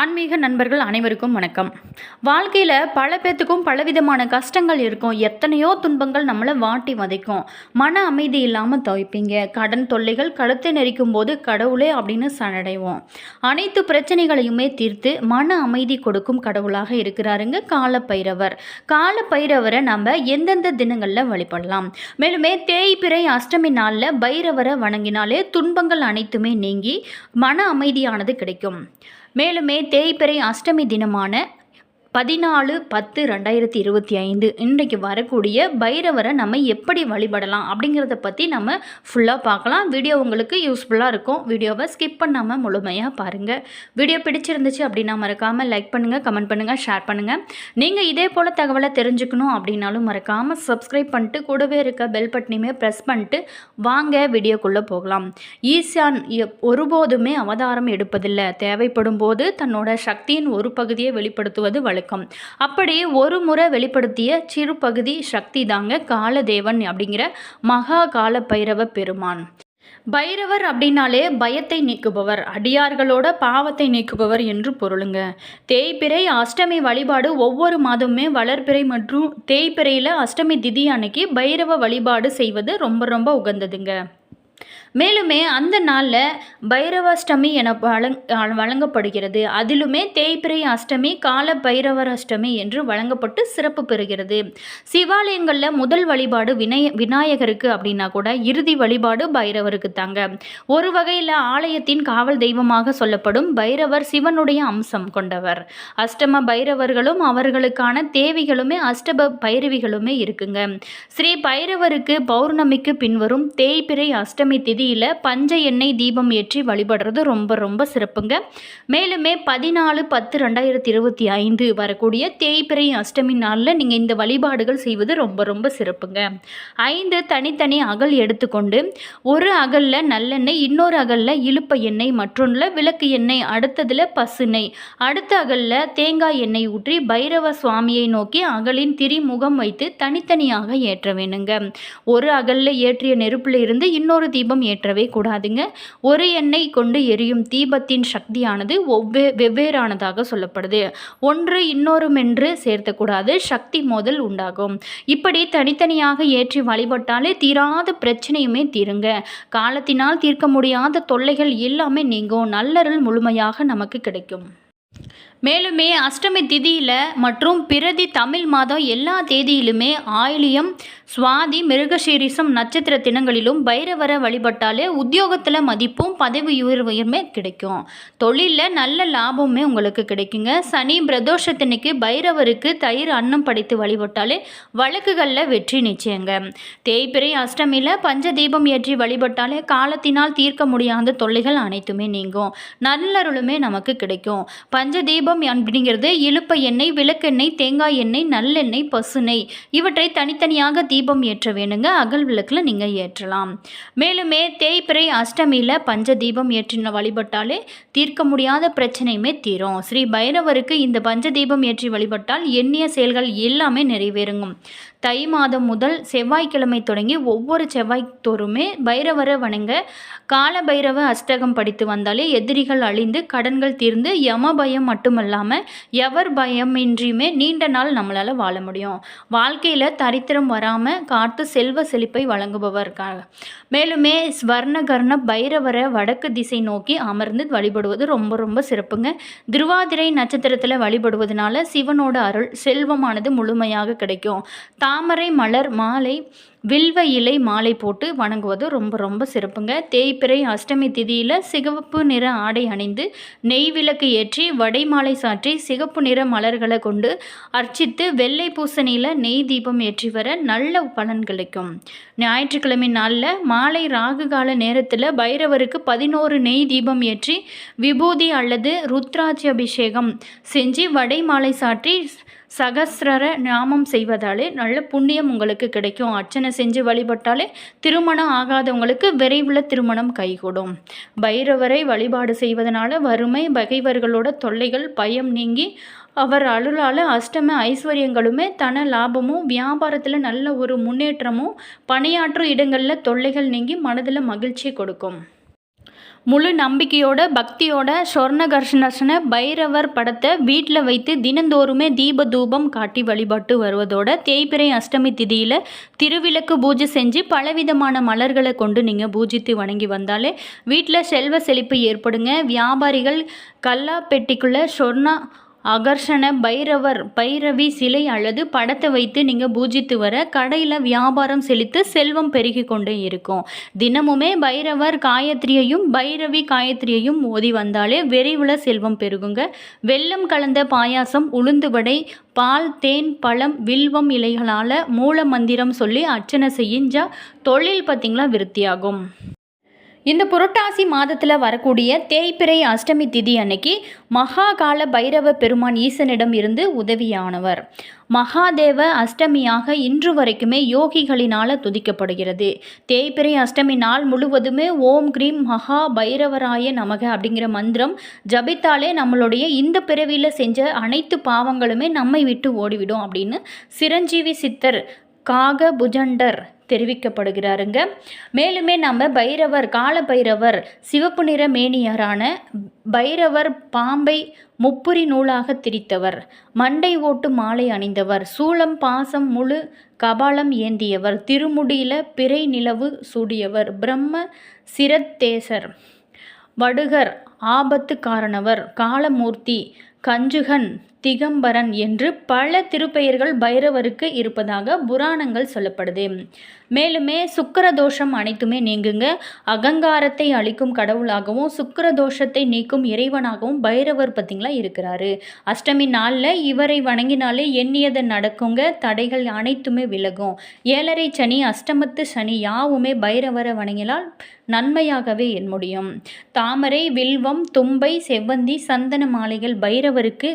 ஆன்மீக நண்பர்கள் அனைவருக்கும் வணக்கம். வாழ்க்கையில் பல பேர்த்துக்கும் பலவிதமான கஷ்டங்கள் இருக்கும். எத்தனையோ துன்பங்கள் நம்மளை வாட்டி வதைக்கும். மன அமைதி இல்லாமல் துவைப்பீங்க. கடன் தொல்லைகள் கழுத்தை நெரிக்கும் போது கடவுளே அப்படின்னு சனடைவோம் அனைத்து பிரச்சனைகளையுமே தீர்த்து மன அமைதி கொடுக்கும் கடவுளாக இருக்கிறாருங்க காலப்பைரவர். காலப்பைரவரை நம்ம எந்தெந்த தினங்களில் வழிபடலாம்? மேலுமே தேய்பிறை அஷ்டமி நாளில் பைரவரை வணங்கினாலே துன்பங்கள் அனைத்துமே நீங்கி மன அமைதியானது கிடைக்கும். மேலுமே தேய்பிறை அஷ்டமி தினமான பதினாலு பத்து ரெண்டாயிரத்தி இருபத்தி ஐந்து. இன்றைக்கு வரக்கூடிய பைரவரை நம்ம எப்படி வழிபடலாம் அப்படிங்கிறத பற்றி நம்ம ஃபுல்லாக பார்க்கலாம். வீடியோ உங்களுக்கு யூஸ்ஃபுல்லாக இருக்கும். வீடியோவை ஸ்கிப் பண்ணாமல் முழுமையாக பாருங்கள் வீடியோ பிடிச்சிருந்துச்சு அப்படின்னா மறக்காமல் லைக் பண்ணுங்கள் கமெண்ட் பண்ணுங்கள் ஷேர் பண்ணுங்கள் நீங்கள் இதே போல் தகவலை தெரிஞ்சுக்கணும் அப்படின்னாலும் மறக்காமல் சப்ஸ்கிரைப் பண்ணிட்டு கூடவே இருக்க பெல் பட்டனையுமே ப்ரெஸ் பண்ணிட்டு வாங்க வீடியோக்குள்ளே போகலாம். ஈசான் ஒருபோதுமே அவதாரம் எடுப்பதில்லை. தேவைப்படும் போது தன்னோட சக்தியின் ஒரு பகுதியை வெளிப்படுத்துவது வழக்கம் அப்படி ஒரு முறை வெளிப்படுத்திய சிறுபகுதி சக்தி தாங்க காலதேவன் அப்படிங்கிற மகா கால பைரவ பெருமான். பைரவர் அப்படின்னாலே பயத்தை நீக்குபவர் அடியார்களோட பாவத்தை நீக்குபவர் என்று பொருளுங்க. தேய்பிறை அஷ்டமி வழிபாடு ஒவ்வொரு மாதமுமே வளர்பிறை மற்றும் தேய்பிறையில் அஷ்டமி திதி அன்னைக்கு பைரவ வழிபாடு செய்வது ரொம்ப ரொம்ப உகந்ததுங்க. மேலுமே அந்த நாளில் பைரவாஷ்டமி என வழங் வழங்கப்படுகிறது. அதிலுமே தேய்பிரை அஷ்டமி கால பைரவர் அஷ்டமி என்று வழங்கப்பட்டு சிறப்பு பெறுகிறது. சிவாலயங்களில் முதல் வழிபாடு வினய விநாயகருக்கு அப்படின்னா கூட இறுதி வழிபாடு பைரவருக்கு தாங்க. ஒரு வகையில் ஆலயத்தின் காவல் தெய்வமாக சொல்லப்படும் பைரவர் சிவனுடைய அம்சம் கொண்டவர். அஷ்டம பைரவர்களும் அவர்களுக்கான தேவிகளுமே அஷ்டப பைரவிகளுமே இருக்குங்க. ஸ்ரீ பைரவருக்கு பௌர்ணமிக்கு பின்வரும் தேய்பிரை அஷ்டமி திதி திதியில் பஞ்ச எண்ணெய் தீபம் ஏற்றி வழிபடுறது ரொம்ப ரொம்ப சிறப்புங்க. மேலுமே பதினாலு பத்து ரெண்டாயிரத்தி இருபத்தி ஐந்து வரக்கூடிய தேய்பிரை அஷ்டமி நாளில் நீங்கள் இந்த வழிபாடுகள் செய்வது ரொம்ப ரொம்ப சிறப்புங்க. ஐந்து தனித்தனி அகல் எடுத்துக்கொண்டு ஒரு அகலில் நல்லெண்ணெய் இன்னொரு அகலில் இழுப்ப எண்ணெய் மற்றொன்றில் விளக்கு எண்ணெய் அடுத்ததில் பசுனை அடுத்த அகலில் தேங்காய் எண்ணெய் ஊற்றி பைரவ சுவாமியை நோக்கி அகலின் திரிமுகம் வைத்து தனித்தனியாக ஏற்ற வேணுங்க. ஒரு அகலில் ஏற்றிய நெருப்பில் இருந்து இன்னொரு தீபம் ஏற்றவே கூடாதுங்க. ஒரு எண்ணெய் கொண்டு எரியும் தீபத்தின் சக்தியானது ஒவ்வே வெவ்வேறானதாக சொல்லப்படுது. ஒன்று இன்னொருமென்று சேர்த்தக்கூடாது. சக்தி மோதல் உண்டாகும். இப்படி தனித்தனியாக ஏற்றி வழிபட்டாலே தீராத பிரச்சனையுமே தீருங்க. காலத்தினால் தீர்க்க முடியாத தொல்லைகள் எல்லாமே நீங்கும். நல்லருள் முழுமையாக நமக்கு கிடைக்கும். மேலுமே அஷ்டமி திதியில் மற்றும் பிரதி தமிழ் மாதம் எல்லா தேதியிலுமே ஆயிலியம் சுவாதி மிருகசீரிசம் நட்சத்திர தினங்களிலும் பைரவரை வழிபட்டாலே உத்தியோகத்தில் மதிப்பும் பதவி உயர்வுமே கிடைக்கும். தொழிலில் நல்ல லாபமுமே உங்களுக்கு கிடைக்குங்க. சனி பிரதோஷத்தினைக்கு பைரவருக்கு தயிர் அன்னம் படைத்து வழிபட்டாலே வழக்குகளில் வெற்றி நிச்சயங்க. தேய்பிரை அஷ்டமியில் பஞ்ச தீபம் ஏற்றி வழிபட்டாலே காலத்தினால் தீர்க்க முடியாத தொல்லைகள் அனைத்துமே நீங்கும். நல்லருளுமே நமக்கு கிடைக்கும். பஞ்ச தீப தீபம் அப்படிங்கிறது இழுப்ப எண்ணெய் விளக்கெண்ணெய் தேங்காய் எண்ணெய் நல்லெண்ணெய் பசுனை இவற்றை தனித்தனியாக தீபம் ஏற்ற வேணுங்க. அகல் விளக்கில் நீங்கள் ஏற்றலாம். மேலுமே தேய்பிறை அஷ்டமியில் பஞ்ச தீபம் ஏற்றின வழிபட்டாலே தீர்க்க முடியாத பிரச்சனையுமே தீரும். ஸ்ரீ பைரவருக்கு இந்த பஞ்ச தீபம் ஏற்றி வழிபட்டால் எண்ணிய செயல்கள் எல்லாமே நிறைவேறுங்கும். தை மாதம் முதல் செவ்வாய்க்கிழமை தொடங்கி ஒவ்வொரு செவ்வாய்த்தோறுமே பைரவரை வணங்க கால பைரவ அஷ்டகம் படித்து வந்தாலே எதிரிகள் அழிந்து கடன்கள் தீர்ந்து யம பயம் மட்டுமல்லாமல் எவர் பயமின்றியுமே நீண்ட நாள் நம்மளால் வாழ முடியும். வாழ்க்கையில் தரித்திரம் வராமல் காத்து செல்வ செழிப்பை வழங்குபவர் கா- மேலுமே ஸ்வர்ணகர்ண பைரவரை வடக்கு திசை நோக்கி அமர்ந்து வழிபடுவது ரொம்ப ரொம்ப சிறப்புங்க. திருவாதிரை நட்சத்திரத்தில் வழிபடுவதனால சிவனோட அருள் செல்வமானது முழுமையாக கிடைக்கும். தாமரை மலர் மாலை வில்வ இலை மாலை போட்டு வணங்குவது ரொம்ப ரொம்ப சிறப்புங்க. தேய்பிறை அஷ்டமி திதியில் சிகப்பு நிற ஆடை அணிந்து நெய் விளக்கு ஏற்றி வடை மாலை சாற்றி சிகப்பு நிற மலர்களை கொண்டு அர்ச்சித்து வெள்ளை பூசணியில் நெய் தீபம் ஏற்றி வர நல்ல பலன் கிடைக்கும். ஞாயிற்றுக்கிழமை நாளில் மாலை ராகு கால நேரத்தில் பைரவருக்கு பதினோரு நெய் தீபம் ஏற்றி விபூதி அல்லது ருத்ராட்சி அபிஷேகம் செஞ்சு வடை மாலை சாற்றி சகசிரர நாமம் செய்வதாலே நல்ல புண்ணியம் உங்களுக்கு கிடைக்கும். அர்ச்சனை செஞ்சு வழிபட்டாலே திருமணம் ஆகாதவங்களுக்கு விரைவில் திருமணம் கைகூடும். பைரவரை வழிபாடு செய்வதனால வறுமை பகைவர்களோட தொல்லைகள் பயம் நீங்கி அவர் அருளால் அஷ்டம ஐஸ்வர்யங்களுமே தன லாபமும் வியாபாரத்தில் நல்ல ஒரு முன்னேற்றமும் பணியாற்றும் இடங்களில் தொல்லைகள் நீங்கி மனதில் மகிழ்ச்சி கொடுக்கும். முழு நம்பிக்கையோட பக்தியோட சொர்ண பைரவர் படத்தை வீட்டில் வைத்து தினந்தோறுமே தீப தூபம் காட்டி வழிபட்டு வருவதோட தேய்பிரை அஷ்டமி திதியில் திருவிளக்கு பூஜை செஞ்சு பலவிதமான மலர்களை கொண்டு நீங்கள் பூஜித்து வணங்கி வந்தாலே வீட்டில் செல்வ செழிப்பு ஏற்படுங்க. வியாபாரிகள் கல்லா பெட்டிக்குள்ளே சொர்ணா அகர்ஷண பைரவர் பைரவி சிலை அல்லது படத்தை வைத்து நீங்கள் பூஜித்து வர கடையில் வியாபாரம் செழித்து செல்வம் பெருகி கொண்டே இருக்கும். தினமுமே பைரவர் காயத்ரியையும் பைரவி காயத்ரியையும் ஓதி வந்தாலே விரைவில் செல்வம் பெருகுங்க. வெள்ளம் கலந்த பாயாசம் உளுந்து வடை பால் தேன் பழம் வில்வம் இலைகளால் மூல மந்திரம் சொல்லி அர்ச்சனை செஞ்சால் தொழில் பார்த்திங்களா விருத்தியாகும். இந்த புரட்டாசி மாதத்தில் வரக்கூடிய தேய்பிறை அஷ்டமி திதி அன்னைக்கு மகாகால பைரவ பெருமான் ஈசனிடம் இருந்து உதவியானவர். மகாதேவ அஷ்டமியாக இன்று வரைக்குமே யோகிகளினால் துதிக்கப்படுகிறது. தேய்பிறை அஷ்டமி நாள் முழுவதுமே ஓம் கிரீம் மகா பைரவராய நமக அப்படிங்கிற மந்திரம் ஜபித்தாலே நம்மளுடைய இந்த பிறவியில் செஞ்ச அனைத்து பாவங்களுமே நம்மை விட்டு ஓடிவிடும் அப்படின்னு சிரஞ்சீவி சித்தர் காக புஜண்டர் தெரிவிக்கப்படுகிறாருங்க. மேலுமே நம்ம பைரவர் கால பைரவர் சிவப்பு நிற மேனியரான பைரவர் பாம்பை முப்புரி நூலாக திரித்தவர். மண்டை ஓட்டு மாலை அணிந்தவர். சூளம் பாசம் முழு கபாலம் ஏந்தியவர். திருமுடியில பிறை நிலவு சூடியவர். பிரம்ம சிரத்தேசர் வடுகர் ஆபத்து காரணவர். காலமூர்த்தி கஞ்சுகன் திகம்பரன் என்று பல திருப்பெயர்கள் பைரவருக்கு இருப்பதாக புராணங்கள் சொல்லப்படுது. மேலுமே சுக்கரதோஷம் அனைத்துமே நீங்குங்க. அகங்காரத்தை அளிக்கும் கடவுளாகவும் சுக்கரதோஷத்தை நீக்கும் இறைவனாகவும் பைரவர் பார்த்திங்களா இருக்கிறாரு. அஷ்டமி நாளில் இவரை வணங்கினாலே எண்ணியது நடக்குங்க. தடைகள் அனைத்துமே விலகும். ஏழரை சனி அஷ்டமத்து சனி யாவுமே பைரவரை வணங்கினால் நன்மையாகவே என் முடியும். தாமரை வில்வம் தும்பை செவ்வந்தி சந்தன மாலைகள் பைரவருக்கு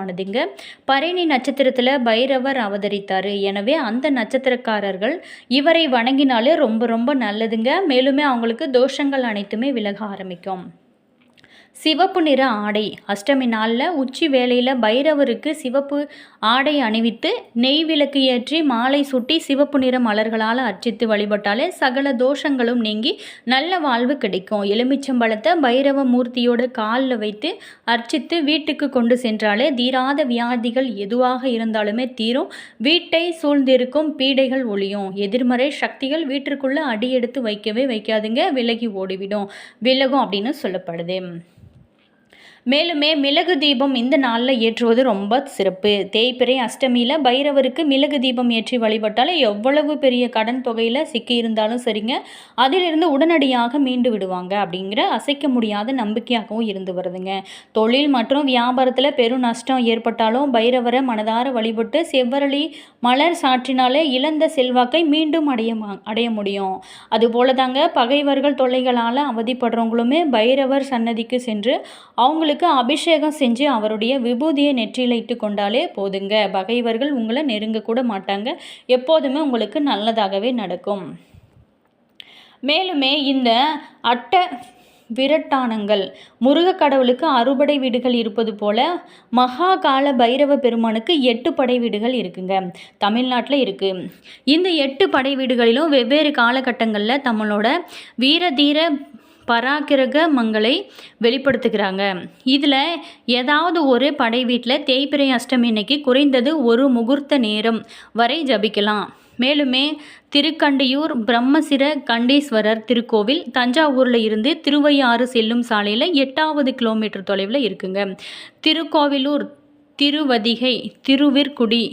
விருப்பமானதுங்க பரணி நட்சத்திரத்தில் பைரவர் அவதரித்தார். எனவே அந்த நட்சத்திரக்காரர்கள் இவரை வணங்கினாலே ரொம்ப ரொம்ப நல்லதுங்க. மேலுமே அவங்களுக்கு தோஷங்கள் அனைத்துமே விலக ஆரம்பிக்கும். சிவப்பு நிற ஆடை. அஷ்டமி நாளில் உச்சி வேளையில் பைரவருக்கு சிவப்பு ஆடை அணிவித்து நெய் விளக்கு ஏற்றி மாலை சுட்டி சிவப்பு நிற மலர்களால் அர்ச்சித்து வழிபட்டாலே சகல தோஷங்களும் நீங்கி நல்ல வாழ்வு கிடைக்கும். எலுமிச்சம்பழத்தை பைரவ மூர்த்தியோட காலில் வைத்து அர்ச்சித்து வீட்டுக்கு கொண்டு சென்றாலே தீராத வியாதிகள் எதுவாக இருந்தாலுமே தீரும். வீட்டை சூழ்ந்திருக்கும் பீடைகள் ஒளியும். எதிர்மறை சக்திகள் வீட்டிற்குள்ளே அடியெடுத்து வைக்கவே வைக்காதுங்க. விலகி ஓடிவிடும். விலகும் அப்படின்னு சொல்லப்படுது. மேலுமே மிளகு தீபம் இந்த நாளில் ஏற்றுவது ரொம்ப சிறப்பு. தேய்பிறை அஷ்டமியில் பைரவருக்கு மிளகு தீபம் ஏற்றி வழிபட்டாலும் எவ்வளவு பெரிய கடன் தொகையில் சிக்கி இருந்தாலும் சரிங்க அதிலிருந்து உடனடியாக மீண்டு விடுவாங்க அப்படிங்கிற அசைக்க முடியாத நம்பிக்கையாகவும் இருந்து வருதுங்க. தொழில் மற்றும் வியாபாரத்தில் பெரும் நஷ்டம் ஏற்பட்டாலும் பைரவரை மனதார வழிபட்டு செவ்வரளி மலர் சாற்றினாலே இழந்த செல்வாக்கை மீண்டும் அடைய அடைய முடியும். அதுபோல தாங்க பகைவர்கள் தொல்லைகளால் அவதிப்படுறவங்களுமே பைரவர் சன்னதிக்கு சென்று அவங்களுக்கு அவருக்கு அபிஷேகம் செஞ்சு அவருடைய விபூதியை நெற்றியில் இட்டு கொண்டாலே போதுங்க. பகைவர்கள் உங்களை நெருங்க கூட மாட்டாங்க. எப்போதுமே உங்களுக்கு நல்லதாகவே நடக்கும். மேலுமே இந்த அட்டை விரட்டானங்கள் முருக கடவுளுக்கு அறுபடை வீடுகள் இருப்பது போல மகா கால பைரவ பெருமானுக்கு எட்டு படை வீடுகள் இருக்குங்க. தமிழ்நாட்டில் இருக்குது இந்த எட்டு படை வீடுகளிலும் வெவ்வேறு காலகட்டங்களில் நம்மளோட வீர தீர பராக்கிரக மங்களை வெளிப்படுத்துகிறாங்க. இதில் ஏதாவது ஒரு படை வீட்டில் தேய்பிரை அஷ்டமி இன்னைக்கு குறைந்தது ஒரு முகூர்த்த நேரம் வரை ஜபிக்கலாம். மேலுமே திருக்கண்டியூர் பிரம்மசிர கண்டீஸ்வரர் திருக்கோவில் தஞ்சாவூரில் இருந்து திருவையாறு செல்லும் சாலையில் எட்டாவது கிலோமீட்டர் தொலைவில் இருக்குங்க. திருக்கோவிலூர் திருவதிகை திருவிற்குடி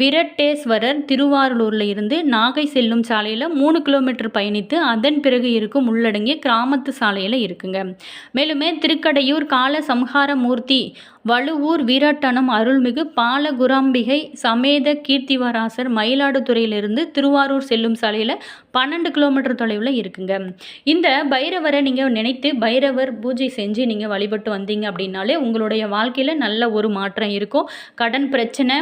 விரட்டேஸ்வரர் திருவாரூரில் இருந்து நாகை செல்லும் சாலையில் மூணு கிலோமீட்டர் பயணித்து அதன் பிறகு இருக்கும் உள்ளடங்கிய கிராமத்து சாலையில் இருக்குங்க. மேலுமே திருக்கடையூர் கால சம்ஹார மூர்த்தி வலுவூர் வீரட்டனம் அருள்மிகு பாலகுராம்பிகை சமேத கீர்த்திவராசர் மயிலாடுதுறையிலிருந்து திருவாரூர் செல்லும் சாலையில் பன்னெண்டு கிலோமீட்டர் தொலைவில் இருக்குங்க. இந்த பைரவரை நீங்கள் நினைத்து பைரவர் பூஜை செஞ்சு நீங்கள் வழிபட்டு வந்தீங்க அப்படின்னாலே உங்களுடைய வாழ்க்கையில் நல்ல ஒரு மாற்றம் இருக்கும். கடன் பிரச்சனை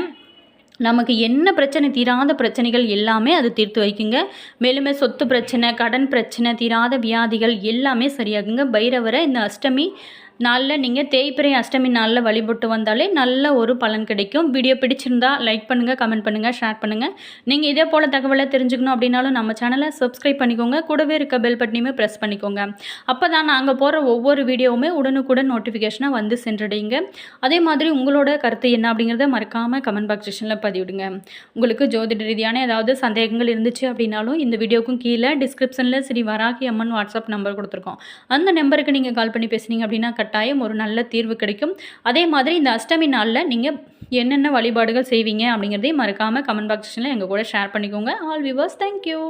நமக்கு என்ன பிரச்சனை தீராத பிரச்சனைகள் எல்லாமே அது தீர்த்து வைக்குங்க. மேலுமே சொத்து பிரச்சனை கடன் பிரச்சனை தீராத வியாதிகள் எல்லாமே சரியாகுங்க. பைரவரை இந்த அஷ்டமி நாளில் நீங்கள் தேய்பிரை அஷ்டமி நாளில் வழிபட்டு வந்தாலே நல்ல ஒரு பலன் கிடைக்கும். வீடியோ பிடிச்சிருந்தா லைக் பண்ணுங்கள் கமெண்ட் பண்ணுங்கள் ஷேர் பண்ணுங்கள் நீங்கள் இதே போல் தகவலை தெரிஞ்சுக்கணும் அப்படின்னாலும் நம்ம சேனலை சப்ஸ்கிரைப் பண்ணிக்கோங்க. கூடவே இருக்க பெல் பட்டனையுமே ப்ரெஸ் பண்ணிக்கோங்க. அப்போ தான் நாங்கள் போகிற ஒவ்வொரு வீடியோவுமே உடனுக்குடன் நோட்டிஃபிகேஷனாக வந்து சென்றடைங்க அதே மாதிரி உங்களோட கருத்து என்ன அப்படிங்கிறத மறக்காமல் கமெண்ட் பாக்ஸ் செக்ஷனில் பதிவிடுங்க. உங்களுக்கு ஜோதிட ரீதியான ஏதாவது சந்தேகங்கள் இருந்துச்சு அப்படின்னாலும் இந்த வீடியோக்கும் கீழே டிஸ்கிரிப்ஷனில் ஸ்ரீ வராகி அம்மன் வாட்ஸ்அப் நம்பர் கொடுத்துருக்கோம். அந்த நம்பருக்கு நீங்கள் கால் பண்ணி பேசுனீங்க அப்படின்னா கட்டாயம் ஒரு நல்ல தீர்வு கிடைக்கும். அதே மாதிரி இந்த அஷ்டமி நாளில் நீங்கள் என்னென்ன வழிபாடுகள் செய்வீங்க அப்படிங்கிறதையும் மறக்காமல் கமெண்ட் பாக்ஸ் செக்ஷனில் எங்கள் கூட ஷேர் பண்ணிக்கோங்க. All viewers thank you